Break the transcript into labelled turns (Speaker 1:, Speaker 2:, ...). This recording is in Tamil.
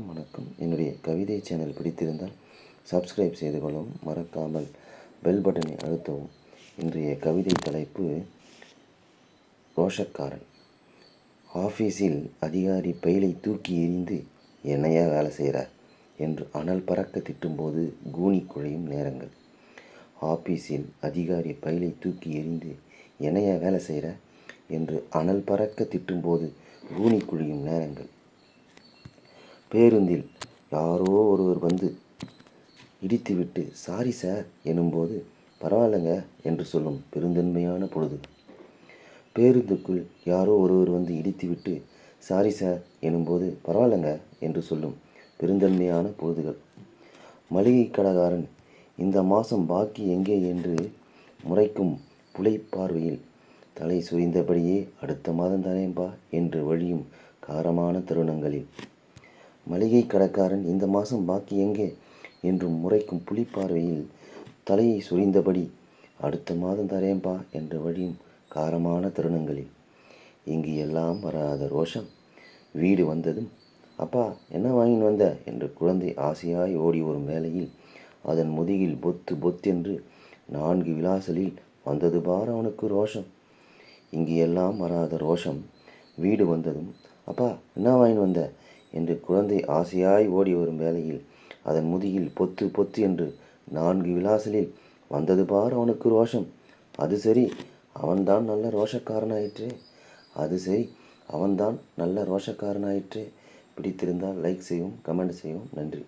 Speaker 1: அனைவருக்கும் வணக்கம். என்னுடைய கவிதை சேனல் பிடித்திருந்தால் சப்ஸ்கிரைப் செய்து கொள்ளவும் மறக்காமல் பெல் பட்டனை அழுத்தவும். இன்றைய கவிதை தலைப்பு ரோஷக்காரன். ஆஃபீஸில் அதிகாரி பைலை தூக்கி எறிந்து என்னையா வேலை செய்கிறார் என்று அனல் பறக்க திட்டும்போது கூனி குழையும் நேரங்கள். ஆபீஸில் அதிகாரி பயிலை தூக்கி எறிந்து என்னையா வேலை செய்கிற என்று அனல் பறக்க திட்டும்போது கூனி குழியும் நேரங்கள். பேருந்தில் யாரோ ஒருவர் வந்து இடித்துவிட்டு சாரி சார் எனும்போது பரவாயில்லைங்க என்று சொல்லும் பெருந்தன்மையான பொழுது. பேருந்துக்குள் யாரோ ஒருவர் வந்து இடித்துவிட்டு சாரி சார் எனும்போது பரவாயில்லைங்க என்று சொல்லும் பெருந்தன்மையான பொழுதுகள். மளிகை கடைக்காரன் இந்த மாதம் பாக்கி எங்கே? என்று முறைக்கும் புலை பார்வையில் தலை சுரிந்தபடியே அடுத்த மாதம் தானேம்பா என்று வழியும் காரமான தருணங்களில். மளிகை கடைக்காரன் இந்த மாதம் பாக்கி எங்கே? என்று முறைக்கும் புலிப்பார்வையில் தலையை சுரிந்தபடி அடுத்த மாதம் தரேன்பா என்று வழியும் காரமான தருணங்களில். இங்கு எல்லாம் வராத ரோஷம். வீடு வந்ததும் அப்பா என்ன வாங்கின்னு வந்த? என்று குழந்தை ஆசையாய் ஓடி வரும் வேளையில் அதன் முதுகில் பொத்து பொத்தென்று நான்கு விலாசலில் வந்தது பார் அவனுக்கு ரோஷம். இங்கு எல்லாம் வராத ரோஷம். வீடு வந்ததும் அப்பா என்ன வாங்கின்னு வந்த? என்று குழந்தை ஆசையாய் ஓடி வரும் வேளையில் அதன் முதுகில் பொத்து பொத்து என்று நான்கு விலாசலில் வந்தது பார் அவனுக்கு ரோஷம். அது சரி அவன்தான் நல்ல ரோஷக்காரனாயிற்றே. அது சரி அவன்தான் நல்ல ரோஷக்காரனாயிற்றே. பிடித்திருந்தால் லைக் செய்யவும் கமெண்ட் செய்யவும் நன்றி.